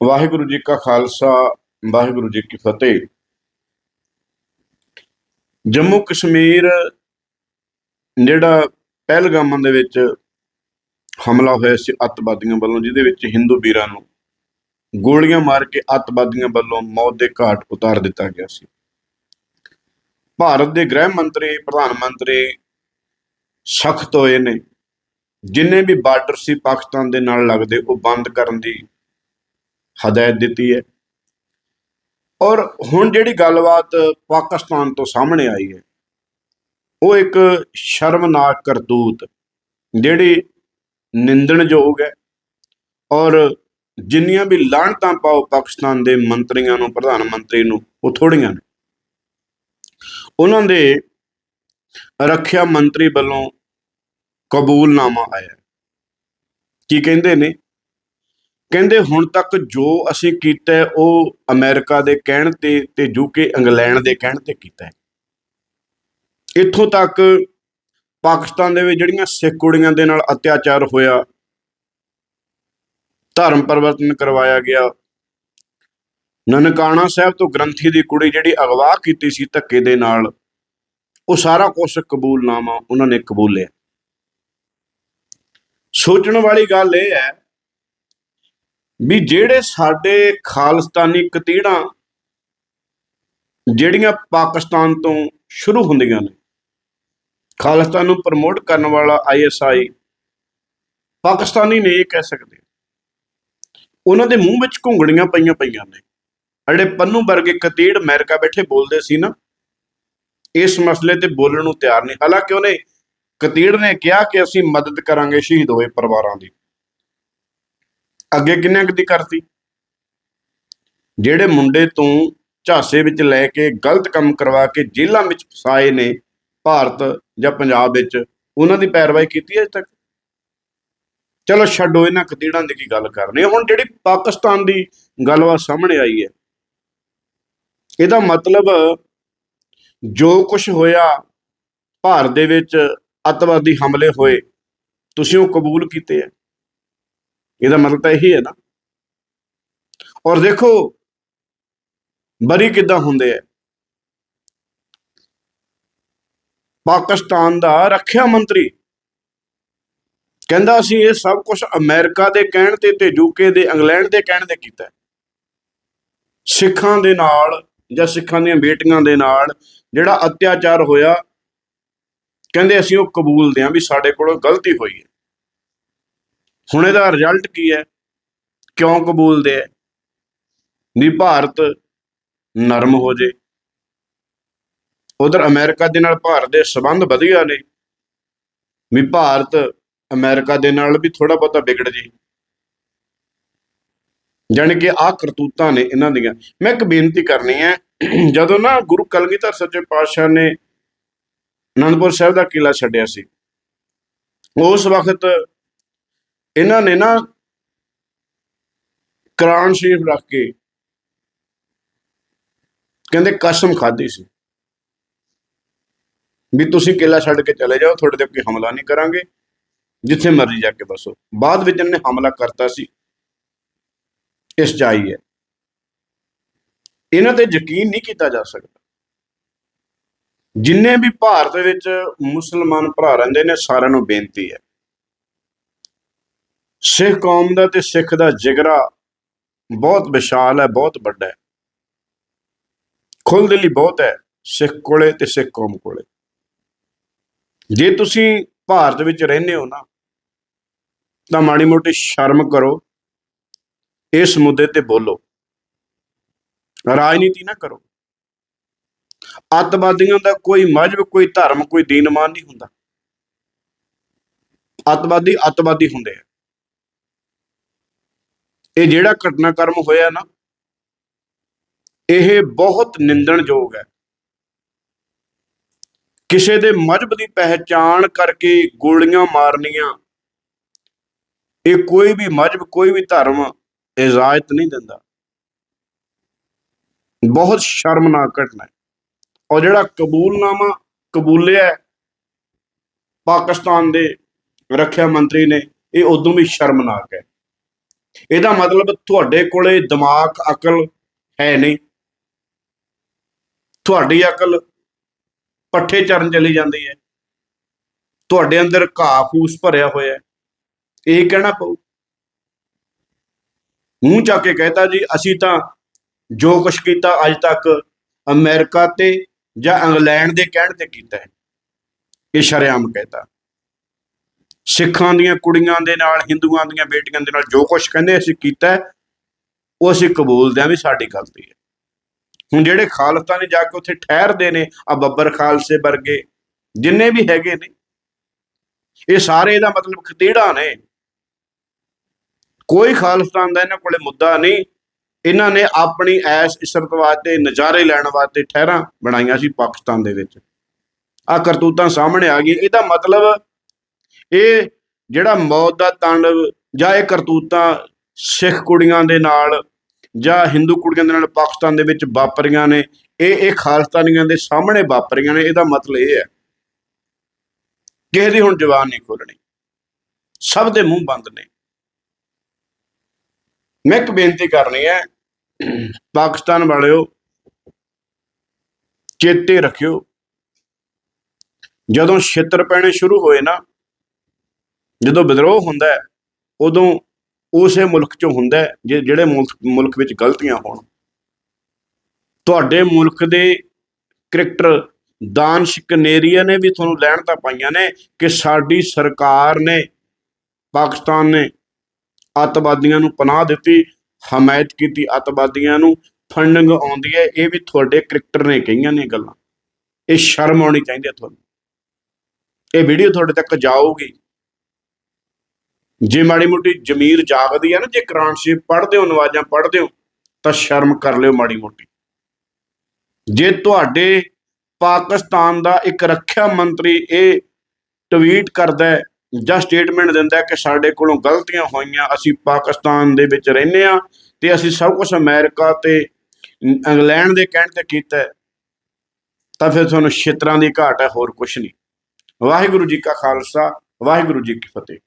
ਵਾਹਿਗੁਰੂ ਜੀ ਕਾ ਖਾਲਸਾ, ਵਾਹਿਗੁਰੂ ਜੀ ਕੀ ਫਤਿਹ। ਜੰਮੂ ਕਸ਼ਮੀਰ, ਜਿਹੜਾ ਪਹਿਲਗਾਮਾਂ ਦੇ ਵਿੱਚ ਹਮਲਾ ਹੋਇਆ ਸੀ ਅੱਤਵਾਦੀਆਂ ਵੱਲੋਂ, ਜਿਹਦੇ ਵਿੱਚ ਹਿੰਦੂ ਵੀਰਾਂ ਨੂੰ ਗੋਲੀਆਂ ਮਾਰ ਕੇ ਅੱਤਵਾਦੀਆਂ ਵੱਲੋਂ ਮੌਤ ਦੇ ਘਾਟ ਉਤਾਰ ਦਿੱਤਾ ਗਿਆ ਸੀ। ਭਾਰਤ ਦੇ ਗ੍ਰਹਿ ਮੰਤਰੀ, ਪ੍ਰਧਾਨ ਮੰਤਰੀ ਸਖਤ ਹੋਏ ਨੇ। ਜਿੰਨੇ ਵੀ ਬਾਰਡਰ ਸੀ ਪਾਕਿਸਤਾਨ ਦੇ ਨਾਲ ਲੱਗਦੇ, ਉਹ ਬੰਦ ਕਰਨ ਦੀ ਹਦਾਇਤ ਦਿੱਤੀ ਹੈ। ਔਰ ਹੁਣ ਜਿਹੜੀ ਗੱਲਬਾਤ ਪਾਕਿਸਤਾਨ ਤੋਂ ਸਾਹਮਣੇ ਆਈ ਹੈ, ਉਹ ਇੱਕ ਸ਼ਰਮਨਾਕ ਕਰਤੂਤ, ਜਿਹੜੀ ਨਿੰਦਣਯੋਗ ਹੈ। ਔਰ ਜਿੰਨੀਆਂ ਵੀ ਲਾਹਣਤਾਂ ਪਾਓ ਪਾਕਿਸਤਾਨ ਦੇ ਮੰਤਰੀਆਂ ਨੂੰ, ਪ੍ਰਧਾਨ ਮੰਤਰੀ ਨੂੰ, ਉਹ ਥੋੜੀਆਂ ਨੇ। ਉਹਨਾਂ ਦੇ ਰੱਖਿਆ ਮੰਤਰੀ ਵੱਲੋਂ ਕਬੂਲਨਾਮਾ ਆਇਆ। ਕੀ ਕਹਿੰਦੇ ਨੇ? ਕਹਿੰਦੇ ਹੁਣ ਤੱਕ ਜੋ ਅਸੀਂ ਕੀਤਾ ਉਹ ਅਮਰੀਕਾ ਦੇ ਕਹਿਣ ਤੇ ਤੇ ਯੂਕੇ, ਇੰਗਲੈਂਡ ਦੇ ਕਹਿਣ ਤੇ ਕੀਤਾ ਇੱਥੋਂ ਤੱਕ ਪਾਕਿਸਤਾਨ ਦੇ ਵਿੱਚ ਜਿਹੜੀਆਂ ਸਿੱਖ ਕੁੜੀਆਂ ਦੇ ਨਾਲ ਅਤਿਆਚਾਰ ਹੋਇਆ, ਧਰਮ ਪਰਿਵਰਤਨ ਕਰਵਾਇਆ ਗਿਆ, ਨਨਕਾਣਾ ਸਾਹਿਬ ਤੋਂ ਗ੍ਰੰਥੀ ਦੀ ਕੁੜੀ ਜਿਹੜੀ ਅਗਵਾ ਕੀਤੀ ਸੀ ਧੱਕੇ ਦੇ ਨਾਲ, ਉਹ ਸਾਰਾ ਕੁਝ ਕਬੂਲਨਾਮਾ ਉਹਨਾਂ ਨੇ ਕਬੂਲਿਆ। ਸੋਚਣ ਵਾਲੀ ਗੱਲ ਇਹ ਹੈ ਵੀ ਜਿਹੜੇ ਸਾਡੇ ਖਾਲਿਸਤਾਨੀ ਕਤੀੜਾਂ ਜਿਹੜੀਆਂ ਪਾਕਿਸਤਾਨ ਤੋਂ ਸ਼ੁਰੂ ਹੁੰਦੀਆਂ ਨੇ, ਖਾਲਿਸਤਾਨ ਨੂੰ ਪ੍ਰਮੋਟ ਕਰਨ ਵਾਲਾ ਆਈਐਸਆਈ ਪਾਕਿਸਤਾਨੀ ਨੇ ਇਹ ਕਹਿ ਸਕਦੇ। ਉਹਨਾਂ ਦੇ ਮੂੰਹ ਵਿੱਚ ਘੁੰਗੜੀਆਂ ਪਈਆਂ ਪਈਆਂ ਨੇ। ਜਿਹੜੇ ਪੰਨੂ ਵਰਗੇ ਕਤੀੜ ਅਮਰੀਕਾ ਬੈਠੇ ਬੋਲਦੇ ਸੀ ਨਾ, ਇਸ ਮਸਲੇ ਤੇ ਬੋਲਣ ਨੂੰ ਤਿਆਰ ਨਹੀਂ। ਹਾਲਾਂਕਿ ਉਹਨੇ ਕਤੀੜ ਨੇ ਕਿਹਾ ਕਿ ਅਸੀਂ ਮਦਦ ਕਰਾਂਗੇ ਸ਼ਹੀਦ ਹੋਏ ਪਰਿਵਾਰਾਂ ਦੀ। ਅੱਗੇ ਕਿੰਨੇ ਕੁ ਦੀ ਕਰਤੀ? ਜਿਹੜੇ ਮੁੰਡੇ ਤੋਂ ਝਾਸੇ ਵਿੱਚ ਲੈ ਕੇ ਗਲਤ ਕੰਮ ਕਰਵਾ ਕੇ ਜੇਲ੍ਹਾਂ ਵਿੱਚ ਫਸਾਏ ਨੇ ਭਾਰਤ ਜਾਂ ਪੰਜਾਬ ਵਿੱਚ, ਉਹਨਾਂ ਦੀ ਪੈਰਵਾਈ ਕੀਤੀ ਹੈ ਅਜੇ ਤੱਕ? ਚਲੋ ਛੱਡੋ ਇਹਨਾਂ ਕਦੀੜਾਂ ਦੀ ਕੀ ਗੱਲ ਕਰਨੀ ਹੈ। ਹੁਣ ਜਿਹੜੀ ਪਾਕਿਸਤਾਨ ਦੀ ਗੱਲਬਾਤ ਸਾਹਮਣੇ ਆਈ ਹੈ, ਇਹਦਾ ਮਤਲਬ ਜੋ ਕੁਝ ਹੋਇਆ, ਭਾਰਤ ਦੇ ਵਿੱਚ ਅੱਤਵਾਦੀ ਹਮਲੇ ਹੋਏ, ਤੁਸੀਂ ਉਹ ਕਬੂਲ ਕੀਤੇ ਆ ਇਹਦਾ ਮਤਲਬ ਤਾਂ ਇਹੀ ਹੈ ਨਾ। ਔਰ ਦੇਖੋ, ਬਰੀ ਕਿੱਦਾਂ ਹੁੰਦੇ ਆ? ਪਾਕਿਸਤਾਨ ਦਾ ਰੱਖਿਆ ਮੰਤਰੀ। ਕਹਿੰਦਾ ਅਸੀਂ ਇਹ ਸਭ ਕੁਝ ਅਮਰੀਕਾ ਦੇ ਕਹਿਣ ਤੇ ਤੇ ਯੂਕੇ ਦੇ, ਇੰਗਲੈਂਡ ਦੇ ਕਹਿਣ ਤੇ ਕੀਤਾ ਸਿੱਖਾਂ ਦੇ ਨਾਲ ਜਾਂ ਸਿੱਖਾਂ ਦੀਆਂ ਬੇਟੀਆਂ ਦੇ ਨਾਲ ਜਿਹੜਾ ਅਤਿਆਚਾਰ ਹੋਇਆ, ਕਹਿੰਦੇ ਅਸੀਂ ਉਹ ਕਬੂਲਦੇ ਹਾਂ ਵੀ ਸਾਡੇ ਕੋਲੋਂ ਗਲਤੀ ਹੋਈ ਹੈ। ਹੁਣ ਇਹਦਾ ਰਿਜ਼ਲਟ ਕੀ ਹੈ? ਕਿਉਂ ਕਬੂਲਦੇ ਹੈ? ਵੀ ਭਾਰਤ ਨਰਮ ਹੋ ਜੇ। ਉਧਰ ਅਮਰੀਕਾ ਦੇ ਨਾਲ ਭਾਰਤ ਦੇ ਸਬੰਧ ਵਧੀਆ ਨੇ। ਵੀ ਭਾਰਤ ਅਮਰੀਕਾ ਦੇ ਨਾਲ ਵੀ ਥੋੜਾ ਬਹੁਤਾ ਵਿਗੜ ਜੇ। ਜਾਣੀ ਕਿ ਆਹ ਕਰਤੂਤਾਂ ਨੇ ਇਹਨਾਂ ਦੀਆਂ। ਮੈਂ ਇੱਕ ਬੇਨਤੀ ਕਰਨੀ ਹੈ, ਜਦੋਂ ਨਾ ਗੁਰੂ ਕਲਗੀਧਰ ਸੱਚੇ ਪਾਤਸ਼ਾਹ ਨੇ ਅਨੰਦਪੁਰ ਸਾਹਿਬ ਦਾ ਕਿਲਾ ਛੱਡਿਆ ਸੀ, ਉਸ ਵਕਤ ਇਹਨਾਂ ਨੇ ਨਾ ਕੁਰਾਨ ਸ਼ਰੀਫ ਰੱਖ ਕੇ ਕਹਿੰਦੇ ਕਸਮ ਖਾਧੀ ਸੀ। ਵੀ ਤੁਸੀਂ ਕਿਲਾ ਛੱਡ ਕੇ ਚਲੇ ਜਾਓ, ਤੁਹਾਡੇ ਤੇ ਕੋਈ ਹਮਲਾ ਨਹੀਂ ਕਰਾਂਗੇ। ਜਿੱਥੇ ਮਰਜ਼ੀ ਜਾ ਕੇ ਬਸੋ। ਬਾਅਦ ਵਿੱਚ ਇਹਨੇ ਹਮਲਾ ਕਰਤਾ ਸੀ। ਇਸ ਜਾਈ ਹੈ। ਇਹਨਾਂ ਤੇ ਯਕੀਨ ਨਹੀਂ ਕੀਤਾ ਜਾ ਸਕਦਾ। ਜਿੰਨੇ ਵੀ ਭਾਰਤ ਵਿੱਚ ਮੁਸਲਮਾਨ ਭਰਾ ਰਹਿੰਦੇ ਨੇ, ਸਾਰਿਆਂ ਨੂੰ ਬੇਨਤੀ ਹੈ। ਸਿੱਖ ਕੌਮ ਦਾ ਤੇ ਸਿੱਖ ਦਾ ਜਿਗਰਾ ਬਹੁਤ ਵਿਸ਼ਾਲ ਹੈ, ਬਹੁਤ ਵੱਡਾ ਹੈ। ਖੁੱਲ੍ਹ ਦਿਲੀ ਬਹੁਤ ਹੈ ਸਿੱਖ ਕੋਲੇ ਤੇ ਸਿੱਖ ਕੌਮ ਕੋਲੇ। ਜੇ ਤੁਸੀਂ ਭਾਰਤ ਵਿੱਚ ਰਹਿੰਦੇ ਹੋ ਨਾ, ਤਾਂ ਮਾੜੀ ਮੋਟੀ ਸ਼ਰਮ ਕਰੋ, ਇਸ ਮੁੱਦੇ ਤੇ ਬੋਲੋ। ਰਾਜਨੀਤੀ ਨਾ ਕਰੋ। ਅੱਤਵਾਦੀਆਂ ਦਾ ਕੋਈ ਮਜ਼ਹਬ, ਕੋਈ ਧਰਮ, ਕੋਈ ਦੀਨਮਾਨ ਨਹੀਂ ਹੁੰਦਾ। ਅੱਤਵਾਦੀ ਅੱਤਵਾਦੀ ਹੁੰਦੇ ਆ। ਇਹ ਜਿਹੜਾ ਘਟਨਾਕ੍ਰਮ ਹੋਇਆ ਨਾ, ਇਹ ਬਹੁਤ ਨਿੰਦਣਯੋਗ ਹੈ। ਕਿਸੇ ਦੇ ਮਜ਼ਹਬ ਦੀ ਪਹਿਚਾਣ ਕਰਕੇ ਗੋਲੀਆਂ ਮਾਰਨੀਆਂ, ਇਹ ਕੋਈ ਵੀ ਮਜ਼ਹਬ ਕੋਈ ਵੀ ਧਰਮ ਇਜਾਜ਼ਤ ਨਹੀਂ ਦਿੰਦਾ। ਬਹੁਤ ਸ਼ਰਮਨਾਕ ਘਟਨਾ ਹੈ। ਔਰ ਜਿਹੜਾ ਕਬੂਲਨਾਮਾ ਕਬੂਲਿਆ ਪਾਕਿਸਤਾਨ ਦੇ ਰੱਖਿਆ ਮੰਤਰੀ ਨੇ, ਇਹ ਉਦੋਂ ਵੀ ਸ਼ਰਮਨਾਕ ਹੈ। ਇਹਦਾ ਮਤਲਬ ਤੁਹਾਡੇ ਕੋਲੇ ਦਿਮਾਗ, ਅਕਲ ਹੈ ਨਹੀਂ। ਤੁਹਾਡੀ ਅਕਲ ਪੱਠੇ ਚਰਨ ਚਲੀ ਜਾਂਦੀ ਹੈ। ਤੁਹਾਡੇ ਅੰਦਰ ਘਾਹ ਫੂਸ ਭਰਿਆ ਹੋਇਆ ਹੈ। ਇਹ ਕਹਿਣਾ ਪਊ। ਮੂੰਹ ਚੱਕ ਕੇ ਕਹਤਾ ਜੀ, ਅਸੀਂ ਤਾਂ ਜੋ ਕੁਛ ਕੀਤਾ ਅੱਜ ਤੱਕ ਅਮਰੀਕਾ ਤੇ ਜਾਂ ਇੰਗਲੈਂਡ ਦੇ ਕਹਿਣ ਤੇ ਕੀਤਾ ਹੈ। ਇਹ ਸ਼ਰੇਆਮ ਕਹਤਾ। ਸਿੱਖਾਂ ਦੀਆਂ ਕੁੜੀਆਂ ਦੇ ਨਾਲ, ਹਿੰਦੂਆਂ ਦੀਆਂ ਬੇਟੀਆਂ ਦੇ ਨਾਲ ਜੋ ਕੁਛ ਕਹਿੰਦੇ ਅਸੀਂ ਕੀਤਾ ਉਹ ਅਸੀਂ ਕਬੂਲਦੇ ਹਾਂ ਵੀ ਸਾਡੀ ਗਲਤੀ ਹੈ। ਹੁਣ ਜਿਹੜੇ ਖਾਲਸਤਾਨੀ ਜਾ ਕੇ ਉੱਥੇ ਠਹਿਰਦੇ ਨੇ, ਆ ਬੱਬਰ ਖਾਲਸੇ ਵਰਗੇ, ਜਿੰਨੇ ਵੀ ਹੈਗੇ ਨੇ, ਇਹ ਸਾਰੇ ਇਹਦਾ ਮਤਲਬ ਖਤੇੜਾ ਨੇ। ਕੋਈ ਖਾਲਿਸਤਾਨ ਦਾ ਇਹਨਾਂ ਕੋਲੇ ਮੁੱਦਾ ਨਹੀਂ। ਇਹਨਾਂ ਨੇ ਆਪਣੀ ਐਸ ਇਸਰਤ ਵਾਸਤੇ, ਨਜ਼ਾਰੇ ਲੈਣ ਵਾਸਤੇ ਠਹਿਰਾਂ ਬਣਾਈਆਂ ਸੀ ਪਾਕਿਸਤਾਨ ਦੇ ਵਿੱਚ। ਆ ਕਰਤੂਤਾਂ ਸਾਹਮਣੇ ਆ ਗਈਆਂ। ਇਹਦਾ ਮਤਲਬ ਇਹ ਜਿਹੜਾ ਮੌਤ ਦਾ ਤਾਂਡਵ ਜਾਂ ਇਹ ਕਰਤੂਤਾਂ ਸਿੱਖ ਕੁੜੀਆਂ ਦੇ ਨਾਲ ਜਾਂ ਹਿੰਦੂ ਕੁੜੀਆਂ ਦੇ ਨਾਲ ਪਾਕਿਸਤਾਨ ਦੇ ਵਿੱਚ ਵਾਪਰੀਆਂ ਨੇ, ਇਹ ਇਹ ਖਾਲਿਸਤਾਨੀਆਂ ਦੇ ਸਾਹਮਣੇ ਵਾਪਰੀਆਂ ਨੇ, ਇਹਦਾ ਮਤਲਬ ਇਹ ਹੈ। ਕਿਸੇ ਦੀ ਹੁਣ ਜ਼ੁਬਾਨ ਨਹੀਂ ਖੋਲਣੀ ਸਭ ਦੇ ਮੂੰਹ ਬੰਦ ਨੇ। ਮੈਂ ਇੱਕ ਬੇਨਤੀ ਕਰਨੀ ਹੈ, ਪਾਕਿਸਤਾਨ ਵਾਲਿਓ, ਚੇਤੇ ਰੱਖਿਓ। ਜਦੋਂ ਛਿੱਤਰ ਪੈਣੇ ਸ਼ੁਰੂ ਹੋਏ ਨਾ ਜਦੋਂ ਵਿਦਰੋਹ ਹੁੰਦਾ ਹੈ, ਉਦੋਂ ਉਸੇ ਮੁਲਕ ਚੋਂ ਹੁੰਦਾ ਹੈ, ਜੇ- ਜਿਹੜੇ ਮੁਲਕ ਮੁਲਕ ਵਿੱਚ ਗਲਤੀਆਂ ਹੋਣ। ਤੁਹਾਡੇ ਮੁਲਕ ਦੇ ਕ੍ਰਿਕਟਰ ਦਾਨਸ਼ ਕਨੇਰੀਆ ਨੇ ਵੀ ਤੁਹਾਨੂੰ ਲੈਣ ਤਾਂ ਪਾਈਆਂ ਨੇ ਕਿ ਸਾਡੀ ਸਰਕਾਰ ਨੇ ਪਾਕਿਸਤਾਨ ਨੇ ਅੱਤਵਾਦੀਆਂ ਨੂੰ ਪਨਾਹ ਦਿੱਤੀ, ਹਮਾਇਤ ਕੀਤੀ, ਅੱਤਵਾਦੀਆਂ ਨੂੰ ਫੰਡਿੰਗ ਆਉਂਦੀ ਹੈ। ਇਹ ਵੀ ਤੁਹਾਡੇ ਕ੍ਰਿਕਟਰ ਨੇ ਕਹੀਆਂ ਨੇ ਗੱਲਾਂ। ਇਹ ਸ਼ਰਮ ਆਉਣੀ ਚਾਹੀਦੀ ਹੈ ਤੁਹਾਨੂੰ। ਇਹ ਵੀਡੀਓ ਤੁਹਾਡੇ ਤੱਕ ਜਾਊਗੀ। ਜੇ ਮਾੜੀ ਮੋਟੀ ਜ਼ਮੀਰ ਜਾਗਦੀ ਹੈ ਨਾ, ਜੇ ਕੁਰਾਨ ਸ਼ਰੀਫ ਪੜ੍ਹਦੇ ਹੋ, ਨਵਾਜ਼ਾਂ ਪੜ੍ਹਦੇ ਹੋ, ਤਾਂ ਸ਼ਰਮ ਕਰ ਲਿਓ ਮਾੜੀ ਮੋਟੀ। ਜੇ ਤੁਹਾਡੇ ਪਾਕਿਸਤਾਨ ਦਾ ਇੱਕ ਰੱਖਿਆ ਮੰਤਰੀ ਇਹ ਟਵੀਟ ਕਰਦਾ ਹੈ ਜਾਂ ਸਟੇਟਮੈਂਟ ਦਿੰਦਾ ਕਿ ਸਾਡੇ ਕੋਲੋਂ ਗਲਤੀਆਂ ਹੋਈਆਂ, ਅਸੀਂ ਪਾਕਿਸਤਾਨ ਦੇ ਵਿੱਚ ਰਹਿੰਦੇ ਆ ਤੇ ਅਸੀਂ ਸਭ ਕੁਝ ਅਮਰੀਕਾ ਤੇ ਇੰਗਲੈਂਡ ਦੇ ਕਹਿਣ ਤੇ ਕੀਤਾ ਤਾਂ ਫਿਰ ਤੁਹਾਨੂੰ ਛਿੱਤਰਾਂ ਦੀ ਘਾਟ ਹੈ, ਹੋਰ ਕੁਝ ਨਹੀਂ। ਵਾਹਿਗੁਰੂ ਜੀ ਕਾ ਖਾਲਸਾ, ਵਾਹਿਗੁਰੂ ਜੀ ਕੀ ਫਤਿਹ।